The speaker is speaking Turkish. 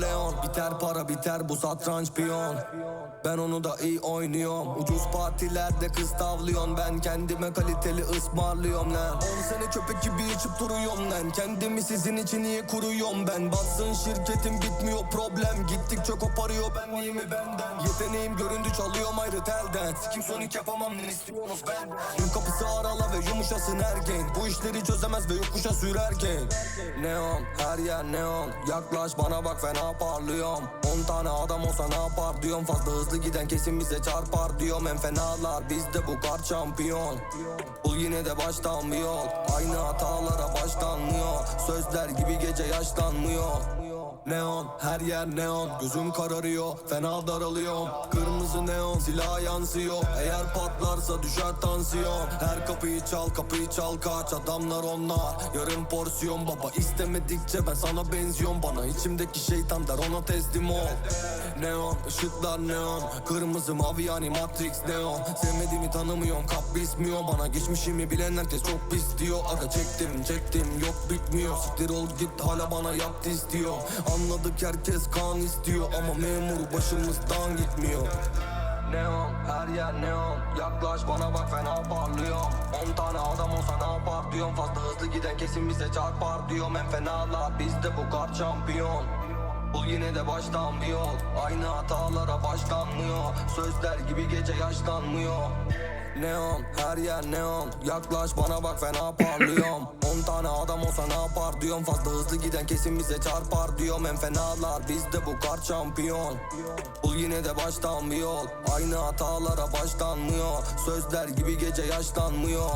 Corleone Biter para biter bu satranç piyon. Ben onu da iyi oynuyorum. Ucuz partilerde kız tavlıyorum. Ben kendime kaliteli ısmarlıyorum lan. 10 sene köpek gibi içip duruyorum lan. Kendimi sizin için iyi kuruyorum ben. Batsın şirketim bitmiyor problem. Gittikçe koparıyor benliğimi benden. Yeteneğim göründü çalıyorum ayrı telden. Sikim sonik yapamam ne istiyorsunuz benden? Tüm kapısı arala ve yumuşasın ergen. Bu işleri çözemez ve yokuşa sürerken Neon her yer neon. Yaklaş bana bak fena parlıyorum. 10 tane adam olsa ne yapar diyorum. Fazla hızlı giden kesin bize çarpar diyorum. En fenalar bizde bu kar şampiyon. Bul yine de baştan bir yol Aynı hatalara başlanmıyor. Sözler gibi gece yaşlanmıyor Neon her yer neon. Gözüm kararıyor fena daralıyorum. Kırmızı neon silah yansıyor. Eğer patlarsa düşer tansiyon. Her kapıyı çal kapıyı çal kaç. Adamlar onlar. Yarım porsiyon Baba. İstemedikçe ben sana benziyorum. Bana içimdeki şeytan der ona teslim ol Neon ışıklar neon. Kırmızı mavi yani Matrix neon. Sevmediğimi tanımıyorum kap bismiyor Bana geçmişimi bilen herkes çok pis diyor. Aga çektim çektim yok bitmiyor. Siktir ol git hala bana yaptı istiyor Anladık herkes kan istiyor Ama memur başımızdan gitmiyor. Neon her yer neon. Yaklaş bana bak fena parlıyorum. 10 tane adam olsa ne yapar diyorum. Fazla hızlı giden kesin bize çarpar diyorum. En fenalar bizde bu kar şampiyon. Bul yine de baştan bir yol Aynı hatalara başlanmıyor. Sözler gibi gece yaşlanmıyor. Neon her yer neon. Yaklaş bana bak fena parlıyorum. 10 tane adam olsa ne yapar diyorum Fazla hızlı giden kesin bize çarpar diyorum. En fenalar bizde bu kar şampiyon. Bul yine de baştan bir yol. Aynı hatalara başlanmıyor. Sözler gibi gece yaşlanmıyor